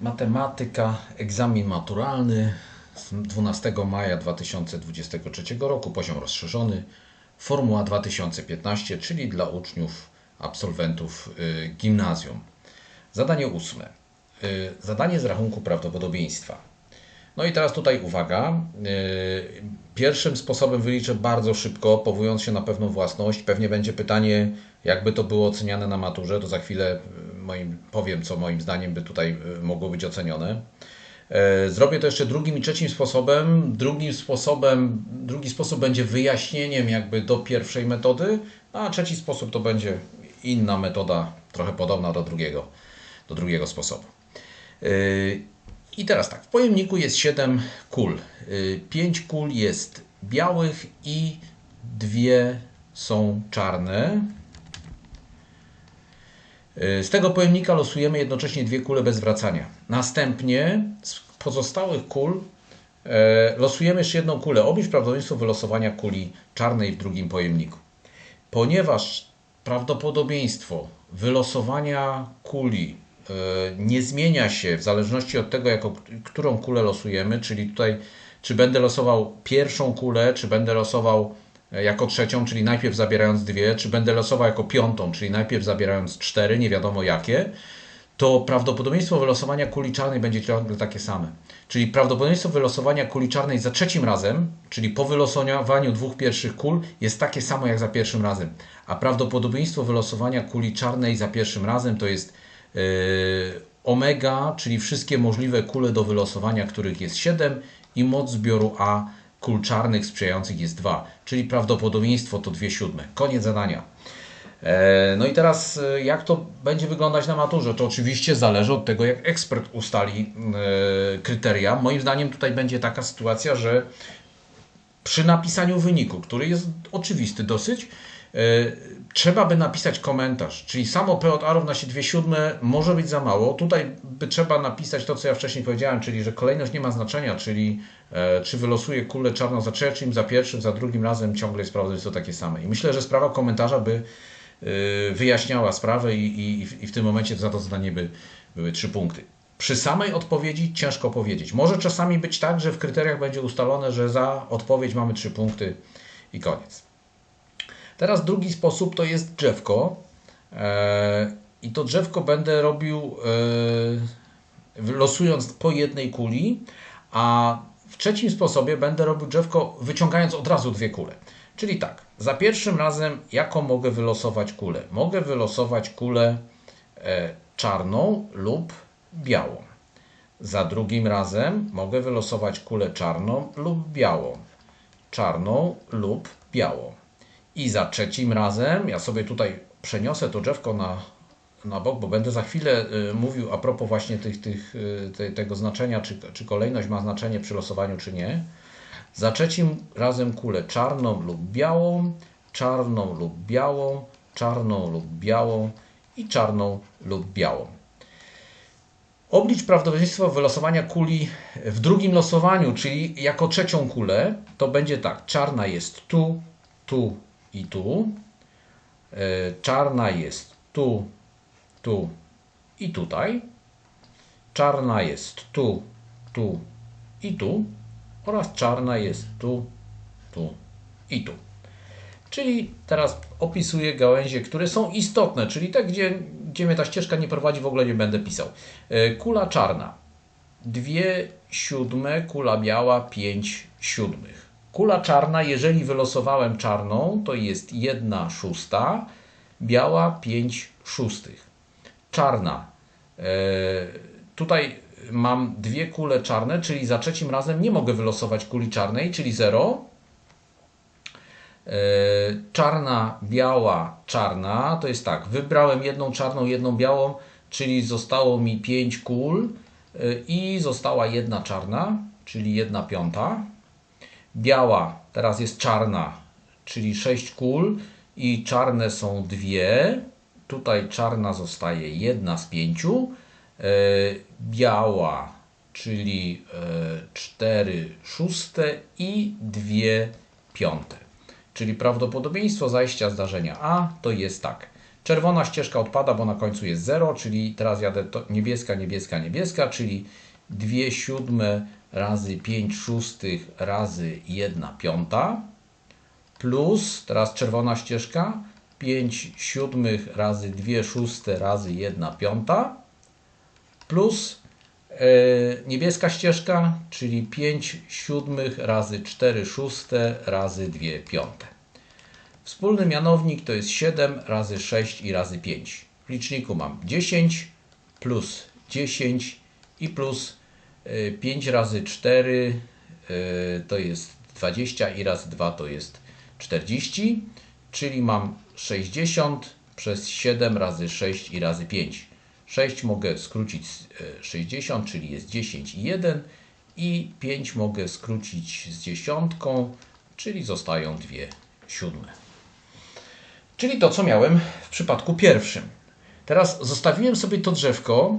Matematyka, egzamin maturalny z 12 maja 2023 roku, poziom rozszerzony, formuła 2015, czyli dla uczniów, absolwentów y, gimnazjum. Zadanie ósme. Y, Zadanie z rachunku prawdopodobieństwa. No i teraz tutaj uwaga. y, Pierwszym sposobem wyliczę bardzo szybko, powołując się na pewną własność. Pewnie będzie pytanie, jakby to było oceniane na maturze. To za chwilę moim, powiem, co moim zdaniem by tutaj y, mogło być ocenione. E, Zrobię to jeszcze drugim i trzecim sposobem. Drugim sposobem, drugi sposób będzie wyjaśnieniem jakby do pierwszej metody, a trzeci sposób to będzie inna metoda, trochę podobna do drugiego, do drugiego sposobu. Yy, I teraz tak, w pojemniku jest 7 kul. 5 kul jest białych i dwie są czarne. Yy, Z tego pojemnika losujemy jednocześnie dwie kule bez wracania. Następnie z pozostałych kul e, losujemy jeszcze jedną kulę. Oblicz prawdopodobieństwo wylosowania kuli czarnej w drugim pojemniku. Ponieważ prawdopodobieństwo wylosowania kuli e, nie zmienia się w zależności od tego, jako, którą kulę losujemy, czyli tutaj czy będę losował pierwszą kulę, czy będę losował jako trzecią, czyli najpierw zabierając dwie, czy będę losował jako piątą, czyli najpierw zabierając cztery, nie wiadomo jakie, to prawdopodobieństwo wylosowania kuli czarnej będzie ciągle takie same. Czyli prawdopodobieństwo wylosowania kuli czarnej za trzecim razem, czyli po wylosowaniu dwóch pierwszych kul, jest takie samo jak za pierwszym razem. A prawdopodobieństwo wylosowania kuli czarnej za pierwszym razem to jest yy, omega, czyli wszystkie możliwe kule do wylosowania, których jest 7 i moc zbioru A kul czarnych sprzyjających jest 2, czyli prawdopodobieństwo to 2 siódme. Koniec zadania. E, No i teraz e, jak to będzie wyglądać na maturze? To oczywiście zależy od tego, jak ekspert ustali e, kryteria. Moim zdaniem tutaj będzie taka sytuacja, że przy napisaniu wyniku, który jest oczywisty dosyć, trzeba by napisać komentarz. Czyli samo P od A równa się 2 siódme może być za mało. Tutaj by trzeba napisać to, co ja wcześniej powiedziałem, czyli że kolejność nie ma znaczenia, czyli e, czy wylosuję kulę czarną za trzecim, za pierwszym, za drugim razem, ciągle jest prawdopodobieństwo takie same. I myślę, że sprawa komentarza by e, wyjaśniała sprawę i, i, i w tym momencie za to zadanie by były 3 punkty. Przy samej odpowiedzi ciężko powiedzieć. Może czasami być tak, że w kryteriach będzie ustalone, że za odpowiedź mamy 3 punkty i koniec. Teraz drugi sposób to jest drzewko. E, I to drzewko będę robił e, losując po jednej kuli, a w trzecim sposobie będę robił drzewko wyciągając od razu dwie kule. Czyli tak, za pierwszym razem jaką mogę wylosować kulę? Mogę wylosować kulę e, czarną lub białą. Za drugim razem mogę wylosować kulę czarną lub białą. Czarną lub białą. I za trzecim razem, ja sobie tutaj przeniosę to drzewko na, na bok, bo będę za chwilę y, mówił a propos właśnie tych, tych, y, te, tego znaczenia, czy, czy kolejność ma znaczenie przy losowaniu, czy nie. Za trzecim razem kulę czarną lub białą, czarną lub białą, czarną lub białą i czarną lub białą. Oblicz prawdopodobieństwo wylosowania kuli w drugim losowaniu, czyli jako trzecią kulę, to będzie tak. Czarna jest tu, tu i tu. E, Czarna jest tu, tu i tutaj. Czarna jest tu, tu i tu. Oraz czarna jest tu, tu i tu. Czyli teraz opisuję gałęzie, które są istotne, czyli te, gdzie, gdzie mnie ta ścieżka nie prowadzi, w ogóle nie będę pisał. E, Kula czarna. Dwie siódme, kula biała, pięć siódmych. Kula czarna, jeżeli wylosowałem czarną, to jest jedna szósta, biała pięć szóstych. Czarna. E, tutaj mam dwie kule czarne, czyli za trzecim razem nie mogę wylosować kuli czarnej, czyli 0. E, czarna, biała, czarna. To jest tak, wybrałem jedną czarną, jedną białą, czyli zostało mi 5 kul e, i została jedna czarna, czyli jedna piąta. Biała teraz jest czarna, czyli 6 kul i czarne są dwie. Tutaj czarna zostaje jedna z pięciu. E, Biała, czyli 4 szóste i 2 piąte. Czyli prawdopodobieństwo zajścia zdarzenia A to jest tak. Czerwona ścieżka odpada, bo na końcu jest 0, czyli teraz jadę niebieska, niebieska, niebieska, czyli 2 siódme razy 5 szóstych razy 1 piąta plus, teraz czerwona ścieżka, 5 siódmych razy 2 szóste razy 1 piąta plus e, niebieska ścieżka, czyli 5 siódmych razy 4 szóste razy 2 piąte. Wspólny mianownik to jest 7 razy 6 i razy 5. W liczniku mam 10 plus 10 i plus 5 e, razy 4 e, to jest 20 i razy 2 to jest 40, czyli mam 60 przez 7 razy 6 i razy 5. 6 mogę skrócić 60, e, czyli jest 10 i 1 i 5 mogę skrócić z dziesiątką, czyli zostają 2 siódme. Czyli to, co miałem w przypadku pierwszym. Teraz zostawiłem sobie to drzewko,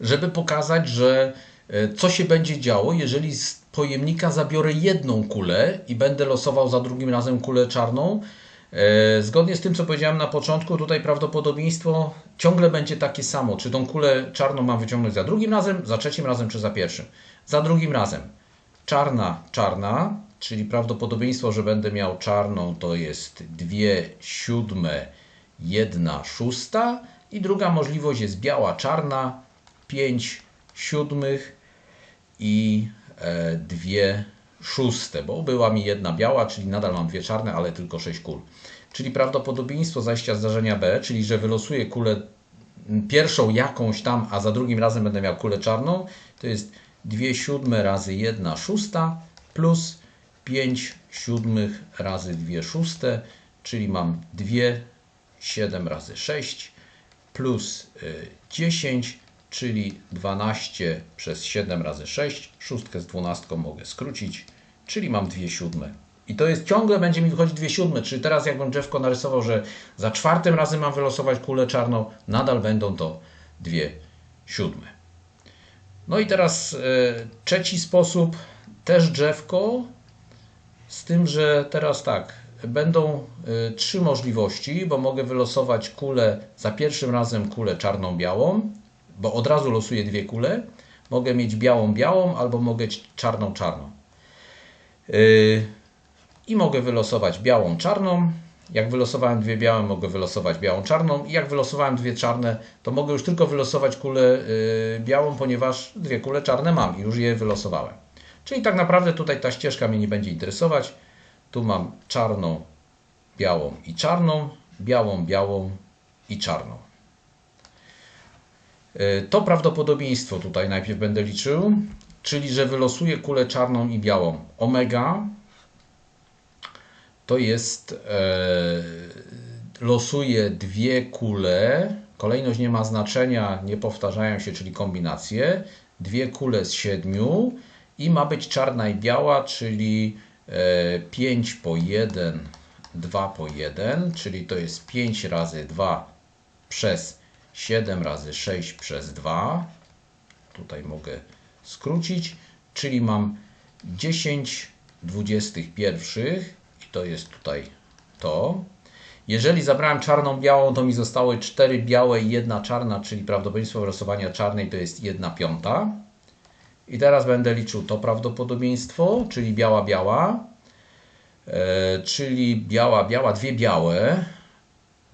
żeby pokazać, że e, co się będzie działo, jeżeli z pojemnika zabiorę jedną kulę i będę losował za drugim razem kulę czarną. E, zgodnie z tym, co powiedziałem na początku, tutaj prawdopodobieństwo ciągle będzie takie samo. Czy tą kulę czarną mam wyciągnąć za drugim razem, za trzecim razem, czy za pierwszym? Za drugim razem. Czarna, czarna, czyli prawdopodobieństwo, że będę miał czarną to jest 2 siódme, 1 szósta i druga możliwość jest biała, czarna, 5 siódmych i 2 e, szóste, bo była mi jedna biała, czyli nadal mam dwie czarne, ale tylko 6 kul. Czyli prawdopodobieństwo zajścia zdarzenia B, czyli że wylosuję kulę pierwszą jakąś tam, a za drugim razem będę miał kulę czarną, to jest 2 siódme razy 1 szósta plus 5 siódmych razy 2 szóste, czyli mam 2, 7 razy 6 plus 10, y, czyli 12 przez 7 razy 6. Szóstkę z 12 mogę skrócić, czyli mam 2 siódme. I to jest ciągle będzie mi wychodzić 2 siódme, czyli teraz jakbym drzewko narysował, że za czwartym razem mam wylosować kulę czarną, nadal będą to 2 siódme. No i teraz y, trzeci sposób, też drzewko, z tym, że teraz tak, będą y, trzy możliwości, bo mogę wylosować kulę za pierwszym razem kulę czarną-białą, bo od razu losuję dwie kule. Mogę mieć białą-białą albo mogę mieć czarną-czarną. Yy, I mogę wylosować białą-czarną. Jak wylosowałem dwie białe, mogę wylosować białą-czarną. I jak wylosowałem dwie czarne, to mogę już tylko wylosować kulę yy, białą, ponieważ dwie kule czarne mam i już je wylosowałem. Czyli tak naprawdę tutaj ta ścieżka mnie nie będzie interesować. Tu mam czarną, białą i czarną, białą, białą i czarną. E, to prawdopodobieństwo tutaj najpierw będę liczył, czyli że wylosuję kulę czarną i białą. Omega to jest e, losuję dwie kule. Kolejność nie ma znaczenia, nie powtarzają się, czyli kombinacje. Dwie kule z siedmiu i ma być czarna i biała, czyli 5 e, po 1, 2 po 1, czyli to jest 5 razy 2 przez 7 razy 6 przez 2. Tutaj mogę skrócić, czyli mam 10 21 i to jest tutaj to. Jeżeli zabrałem czarną, białą, to mi zostały 4 białe i 1 czarna, czyli prawdopodobieństwo wylosowania czarnej to jest 1 piąta. I teraz będę liczył to prawdopodobieństwo, czyli biała, biała, e, czyli biała, biała, dwie białe.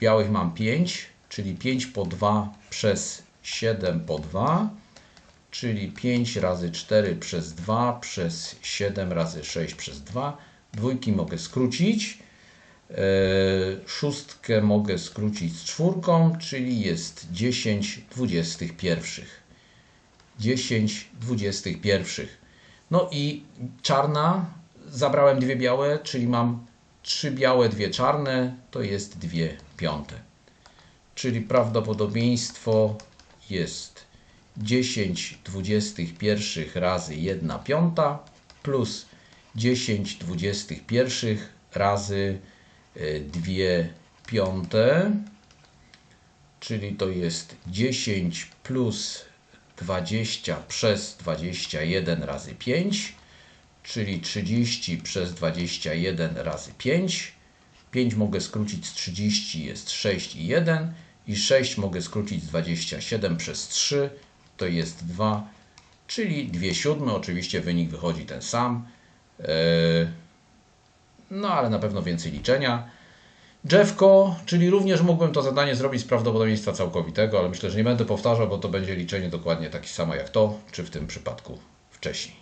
Białych mam 5, czyli 5 po 2 przez 7 po 2, czyli 5 razy 4 przez 2 przez 7 razy 6 przez 2. Dwójki mogę skrócić. E, szóstkę mogę skrócić z czwórką, czyli jest 10 21. 10 21. No i czarna, zabrałem dwie białe, czyli mam trzy białe, dwie czarne, to jest dwie piąte czyli prawdopodobieństwo jest 10 21 razy 1 piąta plus 10 21 razy 2 e, piąte, czyli to jest 10 plus 20 przez 21 razy 5, czyli 30 przez 21 razy 5 5 mogę skrócić z 30 jest 6 i 1 i 6 mogę skrócić z 27 przez 3 to jest 2, czyli 2 siódme. Oczywiście wynik wychodzi ten sam. Yy, no ale na pewno więcej liczenia. Drzewko, czyli również mógłbym to zadanie zrobić z prawdopodobieństwa całkowitego, ale myślę, że nie będę powtarzał, bo to będzie liczenie dokładnie takie samo jak to, czy w tym przypadku wcześniej.